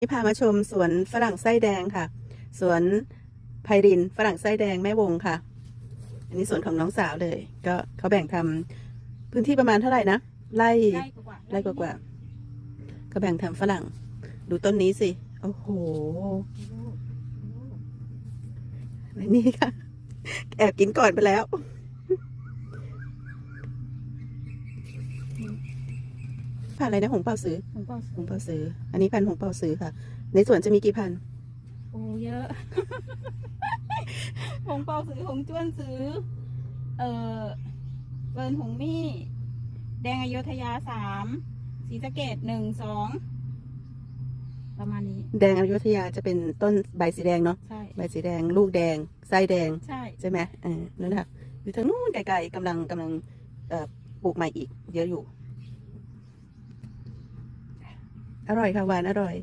นี่พามาชมสวนฝรั่งไส้แดงค่ะ สวนไพรินฝรั่งไส้แดงแม่วงค่ะ อันนี้สวนของน้องสาวเลย ก็เขาแบ่งทำพื้นที่ประมาณเท่าไหร่นะไร่ไล่กว่าไร่กว่าๆก็แบ่งทำฝรั่ง ดูต้นนี้สิ โอ้โห นี่ค่ะ แอบกินก่อนไปแล้ว พันธุ์อะไรนะหงเปาซื้อผมก็หงเปาซื้ออันนี้พันธุ์หงเปาซื้อค่ะ ในสวนจะมีกี่พันธุ์โอ้เยอะ หงเปาซื้อหงจ้วนซื้อ เอ่อเวิร์นหงมี่ แดงอโยธยาสามศรีสะเกดหนึ่งสองประมาณนี้ แดงอยุธยาจะเป็นต้นใบสีแดงเนาะใช่ ใบสีแดง ลูกแดงไส้แดง ใช่ ใช่ไหมเออนั่นแหละอยู่ทางนู้นไกลๆกำลังกำลังเอ่อปลูกใหม่อีก เยอะอยู่ อร่อยค่ะหวานอร่อย